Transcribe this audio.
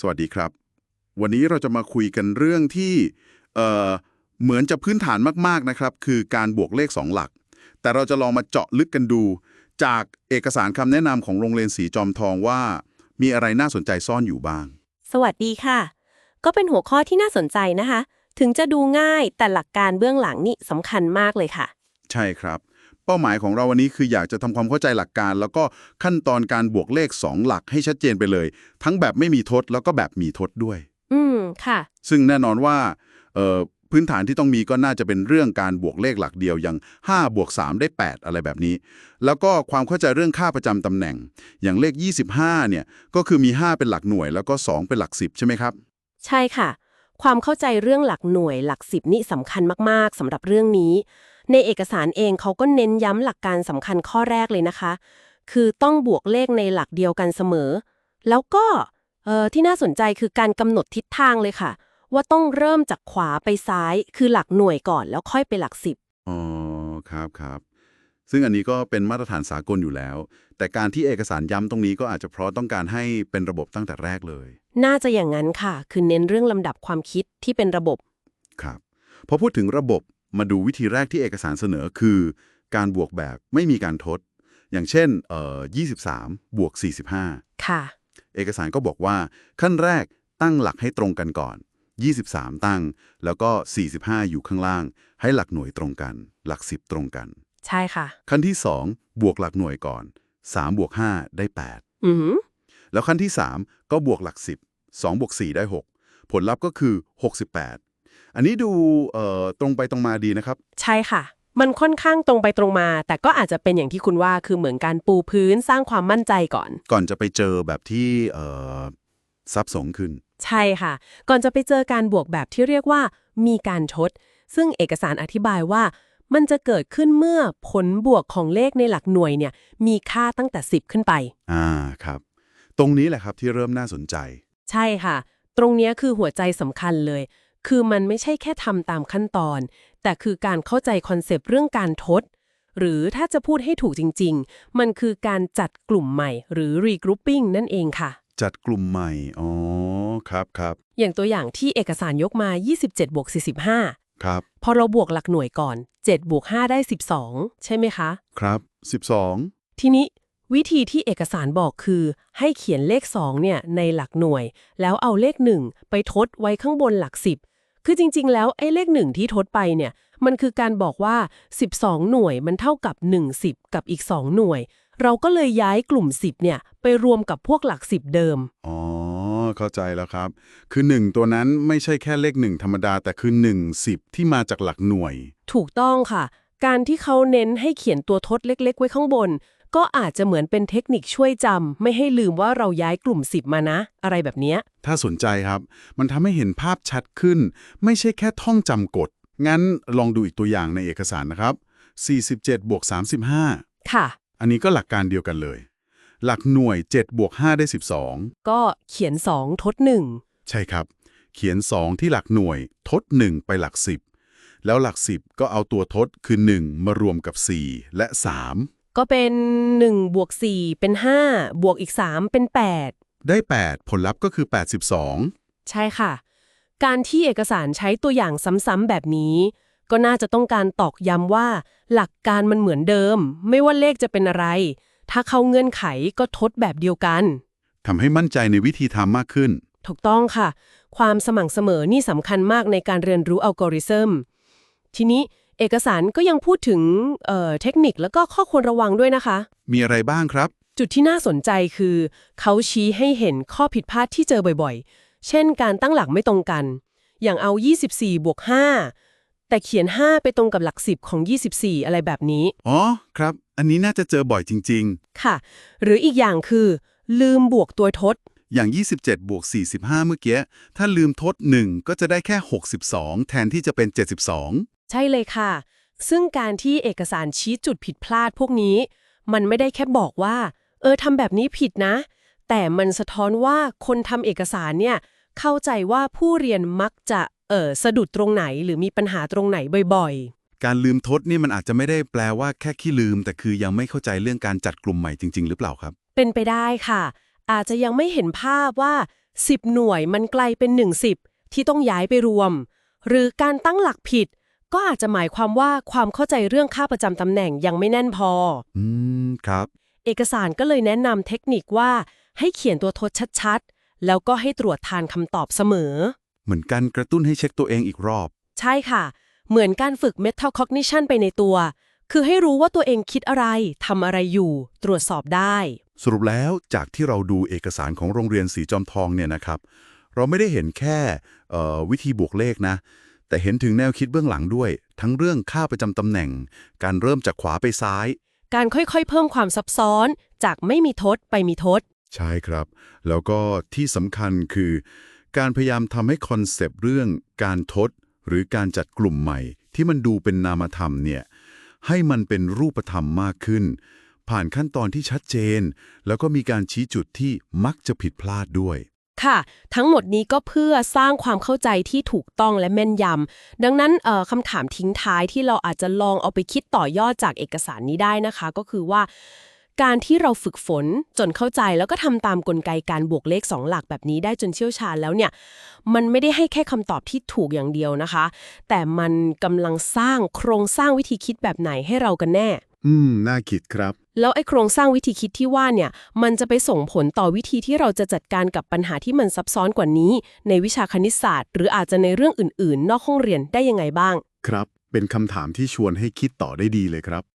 สวัสดีครับ วันนี้เราจะมาคุยกันเรื่องที่เอ่อเหมือนจะพื้นฐานมากๆนะครับ คือการบวกเลข 2 หลัก แต่เราจะลองมาเจาะลึกกันดู จากเอกสารคำแนะนำของโรงเรียนสีจอมทองว่า มีอะไรน่าสนใจซ่อนอยู่บ้าง สวัสดีค่ะ ก็เป็นหัวข้อที่น่าสนใจนะคะ ถึงจะดูง่ายแต่หลักการเบื้องหลังนี่สำคัญมากเลยค่ะ ใช่ครับ เป้าหมายของเราวันนี้คืออยากจะทำความเข้าใจหลักการ แล้วก็ขั้นตอนการบวกเลข 2 หลักให้ชัดเจนไปเลย ทั้งแบบไม่มีทดแล้วก็แบบมีทดด้วย อืมค่ะ ซึ่งแน่นอนว่าเอ่อพื้นฐานที่ต้องมีก็น่าจะเป็นเรื่องการบวกเลขหลักเดียวอย่าง5บวก3ได้ 8 อะไรแบบนี้ แล้วก็ความเข้าใจเรื่องค่าประจำตำแหน่ง อย่างเลข 25เนี่ยก็คือมี 5 เป็นหลักหน่วย แล้วก็ 2 เป็นหลัก 10 ใช่ไหมครับ ใช่ค่ะ ความเข้าใจเรื่องหลักหน่วยหลักสิบนี่สำคัญมากๆสำหรับเรื่องนี้ ในเอกสารเองเขาก็เน้นย้ำหลักการสำคัญข้อแรกเลยนะคะ คือต้องบวกเลขในหลักเดียวกันเสมอ แล้วก็เอ่อที่น่าสนใจคือการกำหนดทิศทางเลยค่ะ ว่าต้องเริ่มจากขวาไปซ้าย คือหลักหน่วยก่อนแล้วค่อยไปหลักสิบอ๋อครับครับ ซึ่งอันนี้ก็เป็นมาตรฐานสากลอยู่แล้ว แต่การที่เอกสารย้ำตรงนี้ก็อาจจะเพราะต้องการให้เป็นระบบตั้งแต่แรกเลย น่าจะอย่างนั้นค่ะ คือเน้นเรื่องลำดับความคิดที่เป็นระบบ ครับ พอพูดถึงระบบมาดูวิธีแรกที่เอกสารเสนอคือ การบวกแบบไม่มีการทด อย่างเช่นเอ่อ23 บวก 45 ค่ะ เอกสารก็บอกว่าขั้นแรกตั้งหลักให้ตรงกันก่อน 23 ตั้ง แล้วก็ 45 อยู่ข้างล่าง ให้หลักหน่วยตรงกัน หลัก 10 ตรงกัน ใช่ค่ะ ขั้นที่ 2 บวกหลักหน่วยก่อน 3 บวก 5 ได้อือหือ8แล้วขั้นที่ 3 ก็บวกหลัก 10 2 บวก 4 ได้ 6 ผลลัพธ์ก็คือ 68 อันนี้ดูเอ่อตรงไปตรงมาดีนะครับ ใช่ค่ะ มันค่อนข้างตรงไปตรงมา แต่ก็อาจจะเป็นอย่างที่คุณว่าคือเหมือนการปูพื้นสร้างความมั่นใจก่อน ก่อนจะไปเจอแบบที่เอ่อซับสงขึ้น ใช่ค่ะ ก่อนจะไปเจอการบวกแบบที่เรียกว่ามีการทดซึ่งเอกสารอธิบายว่า มันจะเกิดขึ้นเมื่อผลบวกของเลขในหลักหน่วยเนี่ยมีค่าตั้งแต่ 10 ขึ้นไป อ่าครับ ตรงนี้แหละครับที่เริ่มน่าสนใจ ใช่ค่ะ ตรงเนี้ยคือหัวใจสำคัญเลย คือมันไม่ใช่แค่ทำตามขั้นตอน แต่คือการเข้าใจคอนเซปต์เรื่องการทด หรือถ้าจะพูดให้ถูกจริง ๆ มันคือการจัดกลุ่มใหม่ หรือ regrouping นั่นเองค่ะ จัดกลุ่มใหม่ อ๋อ ครับครับ อย่างตัวอย่างที่เอกสารยกมา 27บวก45 ครับ พอเราบวกหลักหน่วยก่อน 7 บวก 5 ได้ 12 ใช่ไหมคะ ครับ 12 ทีนี้วิธีที่เอกสารบอกคือ ให้เขียนเลข 2 เนี่ยในหลักหน่วย แล้วเอาเลข 1 ไปทดไว้ข้างบนหลัก 10 คือจริง ๆ แล้วไอ้เลข 1 ที่ทดไปเนี่ย มันคือการบอกว่า 12 หน่วยมันเท่ากับ 1 10 กับอีก 2 หน่วย เราก็เลยย้ายกลุ่ม 10 เนี่ยไปรวมกับพวกหลัก 10 เดิม อ๋อ เข้าใจแล้วครับ คือ 1 ตัวนั้นไม่ใช่แค่เลข 1 ธรรมดา แต่คือ 1 10 ที่มาจากหลักหน่วย ถูกต้องค่ะ การที่เขาเน้นให้เขียนตัวทดเล็ก ๆ ไว้ข้างบน ก็อาจจะเหมือนเป็นเทคนิคช่วยจำไม่ให้ลืมว่าเราย้ายกลุ่ม 10 มานะ อะไรแบบเนี้ยถ้าสนใจครับ มันทำให้เห็นภาพชัดขึ้น ไม่ใช่แค่ท่องจำกฎ งั้นลองดูอีกตัวอย่างในเอกสารนะครับ47บวก35 ค่ะ อันนี้ก็หลักการเดียวกันเลย หลักหน่วย 7 บวก 5 ได้ก็เขียน 2 ทด12ใช่ครับ เขียน 2 ที่หลักหน่วย ทด 1 ไปหลัก 10 แล้วหลัก 10 ก็เอาตัวทดคือ 1 มารวมกับ 4 และ1ก็เป็น 1 บวก 4 เป็น 5 บวกอีก 3 เป็น8 3ได้ 8 ผลลัพธ์ก็คือ 82 ใช่ค่ะ การที่เอกสารใช้ตัวอย่างซ้ำๆแบบนี้ ก็น่าจะต้องการตอกย้ำว่า หลักการมันเหมือนเดิม ไม่ว่าเลขจะเป็นอะไร ถ้าเข้าเงื่อนไขก็ทดแบบเดียวกัน ทำให้มั่นใจในวิธีทำมากขึ้น ถูกต้องค่ะ ความสม่ำเสมอนี่สำคัญมากในการเรียนรู้อัลกอริทึม ทีนี้เอกสารก็ยังพูดถึงเอ่อเทคนิคแล้วก็ข้อควรระวังด้วยนะคะ มีอะไรบ้างครับ จุดที่น่าสนใจคือ เขาชี้ให้เห็นข้อผิดพลาดที่เจอบ่อยๆ เช่น การตั้งหลักไม่ตรงกัน อย่างเอา 24บวก5 แต่เขียน 5 ไปตรงกับหลัก 10 ของ 24 อะไรแบบนี้ อ๋อ ครับ อันนี้น่าจะเจอบ่อยจริง ค่ะ หรืออีกอย่างคือ ลืมบวกตัวทด ๆ อย่าง 27 บวก 45 เมื่อกี้ ถ้าลืมทด 1 ก็จะได้แค่ 62 แทนที่จะเป็น 72 ใช่เลยค่ะ ซึ่งการที่เอกสารชี้จุดผิดพลาดพวกนี้ มันไม่ได้แค่บอกว่า เออทำแบบนี้ผิดนะ แต่มันสะท้อนว่าคนทำเอกสารเนี่ย เข้าใจว่าผู้เรียนมักจะเออสะดุดตรงไหนหรือมีปัญหาตรงไหนบ่อยการลืมทดนี่มันอาจจะไม่ได้แปลว่าแค่ขี้ลืม แต่คือยังไม่เข้าใจเรื่องการจัดกลุ่มใหม่จริง ๆ หรือเปล่าครับๆเป็นไปได้ค่ะ อาจจะยังไม่เห็นภาพว่า 10 หน่วยมันกลายเป็น1 10ที่ต้องย้ายไปรวม หรือการตั้งหลักผิด ก็อาจจะหมายความว่าความเข้าใจเรื่องค่าประจำตำแหน่งยังไม่แน่นพอ อืมครับ เอกสารก็เลยแนะนำเทคนิคว่า ให้เขียนตัวทดชัดๆ แล้วก็ให้ตรวจทานคำตอบเสมอ เหมือนกันกระตุ้นให้เช็คตัวเองอีกรอบ ใช่ค่ะ เหมือนการฝึก metacognition ไปในตัว คือให้รู้ว่าตัวเองคิดอะไรทำอะไรอยู่ ตรวจสอบได้ สรุปแล้วจากที่เราดูเอกสารของโรงเรียนสีจอมทองเนี่ยนะครับ เราไม่ได้เห็นแค่เอ่อวิธีบวกเลขนะ แต่เห็นถึงแนวคิดเบื้องหลังด้วย ทั้งเรื่องค่าประจำตำแหน่ง การเริ่มจากขวาไปซ้าย การค่อยๆ เพิ่มความซับซ้อน จากไม่มีทดไปมีทดใช่ครับ แล้วก็ที่สำคัญคือ การพยายามทำให้คอนเซปต์เรื่องการทด หรือการจัดกลุ่มใหม่ ที่มันดูเป็นนามธรรมเนี่ยให้มันเป็นรูปธรรมมากขึ้น ผ่านขั้นตอนที่ชัดเจน แล้วก็มีการชี้จุดที่มักจะผิดพลาดด้วยค่ะ ทั้งหมดนี้ก็เพื่อสร้างความเข้าใจที่ถูกต้องและแม่นยำดังนั้นคำถามทิ้งท้ายที่เราอาจจะลองเอาไปคิดต่อยอดจากเอกสารนี้ได้นะคะ ก็คือว่า การที่เราฝึกฝนจนเข้าใจแล้วก็ทำตามกลไกการบวกเลขสองหลักแบบนี้ได้จนเชี่ยวชาญแล้วเนี่ย มันไม่ได้ให้แค่คำตอบที่ถูกอย่างเดียวนะคะ แต่มันกำลังสร้างโครงสร้างวิธีคิดแบบไหนให้เรากันแน่ อืม น่าคิดครับ แล้วไอ้โครงสร้างวิธีคิดที่ว่าเนี่ย มันจะไปส่งผลต่อวิธีที่เราจะจัดการกับปัญหาที่มันซับซ้อนกว่านี้ ในวิชาคณิตศาสตร์ หรืออาจจะในเรื่องอื่น ๆ นอกห้องเรียนได้ยังไงบ้าง ครับ เป็นคำถามที่ชวนให้คิดต่อได้ดีเลยครับ